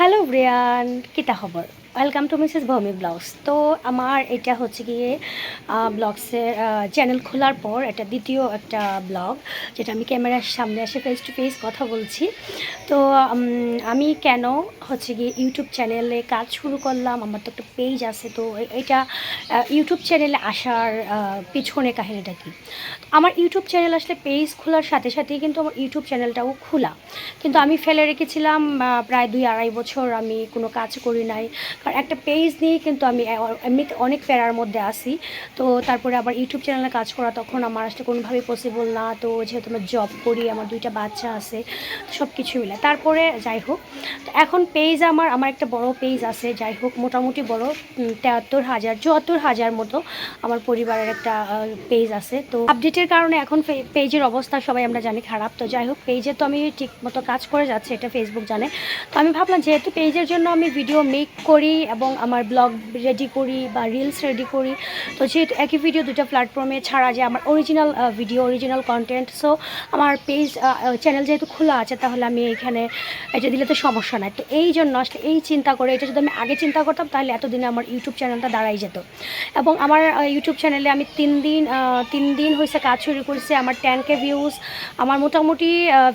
Hello Brian, কিতা খবর? Welcome to Mrs Bhoumi blogs তো আমার এটা হচ্ছে গিয়ে ব্লগসের চ্যানেল খোলার পর একটা দ্বিতীয় একটা ব্লগ যেটা আমি ক্যামেরার সামনে এসে ফেস টু ফেস কথা বলছি। তো আমি কেন হচ্ছে গিয়ে ইউটিউব চ্যানেলে কাজ শুরু করলাম, আমার তো একটা পেজ আছে, তো এটা ইউটিউব চ্যানেলে আসার পিছনে কাহিনীটা কি? আমার ইউটিউব চ্যানেল আসলে পেজ খোলার সাথে সাথেই কিন্তু আমার ইউটিউব চ্যানেলটাও খোলা। কিন্তু আমি ফেলে রেখেছিলাম প্রায় দুই আড়াই বছর আমি কোনো কাজ করি নাই। কারণ একটা পেজ নিয়ে কিন্তু আমি এ- এমনিতে অনেক প্যারার মধ্যে আসি তো তারপরে আবার ইউটিউব চ্যানেলে কাজ করা তখন আমার আসলে কোনোভাবেই পসিবল না। তো যেহেতু আমি জব করি, আমার দুইটা বাচ্চা আছে সব কিছু মিলে। তারপরে যাই হোক, তো এখন পেজ আমার আমার একটা বড় পেজ আছে যাই হোক মোটামুটি বড় উম, তেহাত্তর হাজার চুয়াত্তর হাজার মতো আমার পরিবারের একটা পেজ আছে। তো আপডেটের কারণে এখন পেজের অবস্থা সবাই আমরা জানি খারাপ। তো যাই হোক পেজে তো আমি ঠিক মতো কাজ করে যাচ্ছে এটা ফেসবুক জানে। তো আমি ভাবলাম যেহেতু পেজের জন্য আমি ভিডিও মেক করি এবং আমার ব্লগ রেডি করি বা রিলস রেডি করি তো যেহেতু একই ভিডিও দুটো প্ল্যাটফর্মে ছাড়া যায় আমার original video original content so আমার পেজ চ্যানেল যেহেতু খোলা আছে তাহলে আমি এখানে এটা দিলে তো সমস্যা নাই। তো এই জন্য আসলে এই চিন্তা করে, এটা যদি আমি আগে চিন্তা করতাম, তাহলে এতদিনে আমার ইউটিউব চ্যানেলটা দাঁড়াই যেত। এবং আমার ইউটিউব চ্যানেলে আমি তিন দিন তিন দিন হয়েছে কাজ শুরু করেছি, আমার টেন কে ভিউজ আমার মোটামুটি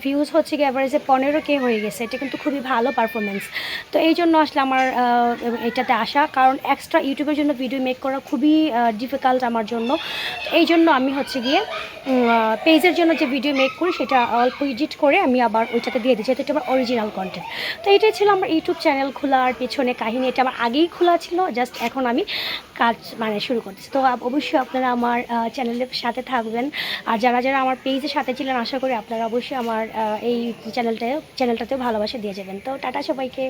ভিউজ হচ্ছে কি অ্যাভারেজে পনেরো কে হয়ে গেছে। এটা কিন্তু খুবই ভালো পারফরমেন্স তো এই জন্য আসলে আমার এটাতে আসা, কারণ এক্সট্রা ইউটিউবের জন্য ভিডিও মেক করা খুবই ডিফিকাল্ট আমার জন্য। তো এই জন্য আমি হচ্ছে গিয়ে পেজের জন্য যে ভিডিও মেক করি, সেটা অল্প এডিট করে আমি আবার ওইটাতে দিয়ে দিই, যেহেতু এটা আমার অরিজিনাল কন্টেন্ট তো এটাই ছিল আমার ইউটিউব চ্যানেল খোলার পেছনে কাহিনী এটা আমার আগেই খোলা ছিল জাস্ট এখন আমি কাজ মানে শুরু করতেছি তো অবশ্যই আপনারা আমার চ্যানেলের সাথে থাকবেন। আর যারা যারা আমার পেজের সাথে ছিলেন, আশা করি আপনারা অবশ্যই আমার এই চ্যানেলটা চ্যানেলটাতেও ভালোবাসা দিয়ে যাবেন। তো টাটা সবাইকে।